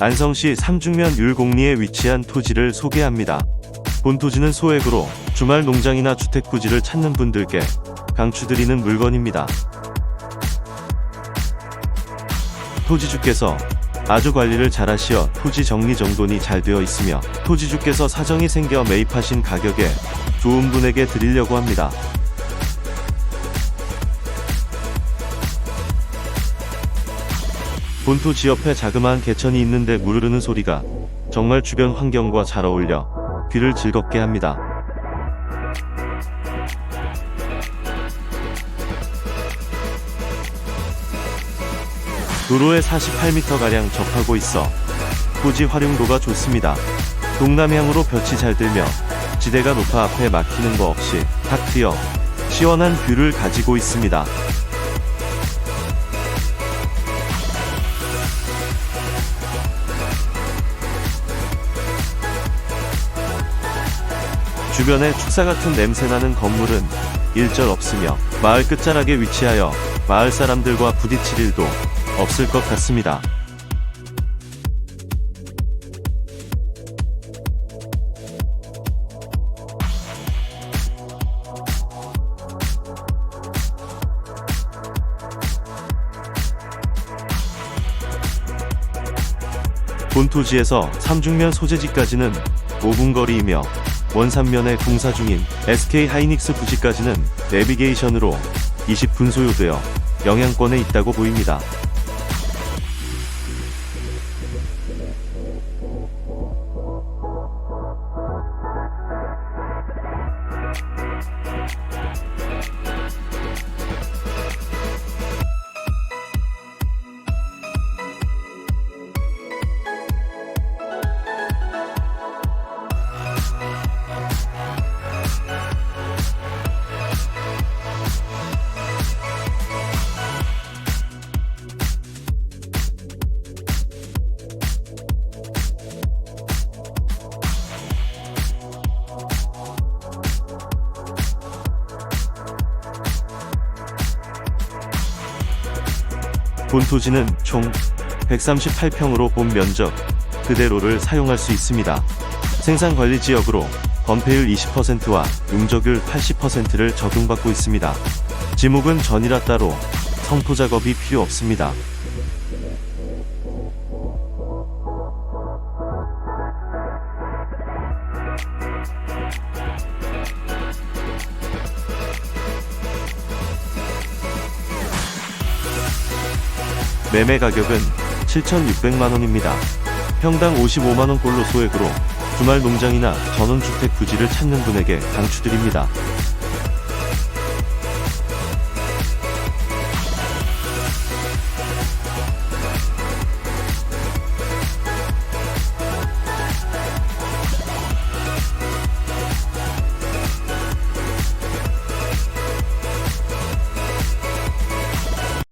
안성시 삼중면 율곡리에 위치한 토지를 소개합니다. 본 토지는 소액으로 주말 농장이나 주택 부지를 찾는 분들께 강추드리는 물건입니다. 토지주께서 아주 관리를 잘 하시어 토지 정리 정돈이 잘 되어 있으며 토지주께서 사정이 생겨 매입하신 가격에 좋은 분에게 드리려고 합니다. 본토 지 옆에 자그마한 개천이 있는데 물 흐르는 소리가 정말 주변 환경과 잘 어울려 귀를 즐겁게 합니다. 도로에 48m가량 접하고 있어 토지 활용도가 좋습니다. 동남향으로 볕이 잘 들며 지대가 높아 앞에 막히는 거 없이 탁 트여 시원한 뷰를 가지고 있습니다. 주변에 축사 같은 냄새나는 건물은 일절 없으며 마을 끝자락에 위치하여 마을 사람들과 부딪힐 일도 없을 것 같습니다. 본토지에서 삼중면 소재지까지는 5분 거리이며 원산면에 공사 중인 SK 하이닉스 부지까지는 내비게이션으로 20분 소요되어 영향권에 있다고 보입니다. 본토지는 총 138평으로 본 면적 그대로를 사용할 수 있습니다. 생산관리 지역으로 건폐율 20%와 용적률 80%를 적용받고 있습니다. 지목은 전이라 따로 성토 작업이 필요 없습니다. 매매 가격은 7,600만원입니다. 평당 55만원꼴로 소액으로 주말 농장이나 전원주택 부지를 찾는 분에게 강추드립니다.